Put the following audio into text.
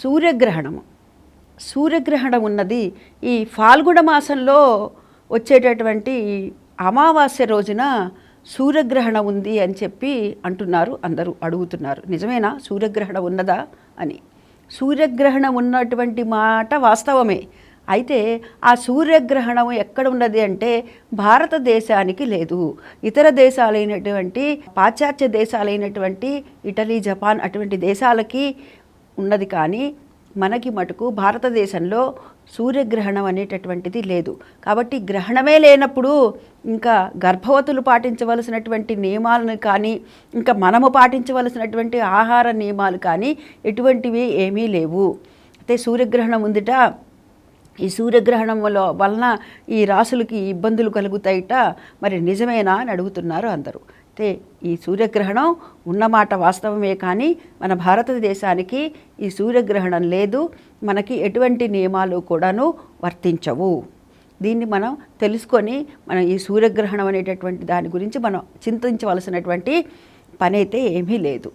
సూర్యగ్రహణము. సూర్యగ్రహణం ఉన్నది ఈ ఫాల్గుణ మాసంలో వచ్చేటటువంటి అమావాస్య రోజున సూర్యగ్రహణం ఉంది అని చెప్పి అంటున్నారు అందరూ అడుగుతున్నారు. నిజమేనా? సూర్యగ్రహణం ఉన్నదా అని. సూర్యగ్రహణం ఉన్నటువంటి మాట వాస్తవమే. అయితే ఆ సూర్యగ్రహణం ఎక్కడ ఉన్నది అంటే భారతదేశానికి లేదు. ఇతర దేశాలైనటువంటి పాశ్చాత్య దేశాలైనటువంటి ఇటలీ జపాన్ అటువంటి దేశాలకి ఉన్నది కానీ మనకి మటుకు భారతదేశంలో సూర్యగ్రహణం అనేటటువంటిది లేదు. కాబట్టి గ్రహణమే లేనప్పుడు ఇంకా గర్భవతులు పాటించవలసినటువంటి నియమాలను కానీ ఇంకా మనము పాటించవలసినటువంటి ఆహార నియమాలు కానీ ఎటువంటివి ఏమీ లేవు. అయితే సూర్యగ్రహణం ఉందిట. ఈ సూర్యగ్రహణం వలన ఈ రాసులకి ఇబ్బందులు కలుగుతాయిట. మరి నిజమేనా అని అడుగుతున్నారు అందరూ. అయితే ఈ సూర్యగ్రహణం ఉన్నమాట వాస్తవమే కానీ మన భారతదేశానికి ఈ సూర్యగ్రహణం లేదు మనకి ఎటువంటి నియమాలు కూడాను వర్తించవు. దీన్ని మనం తెలుసుకొని మనం ఈ సూర్యగ్రహణం అనేటటువంటి దాని గురించి మనం చింతించవలసినటువంటి పని అయితే ఏమీ లేదు.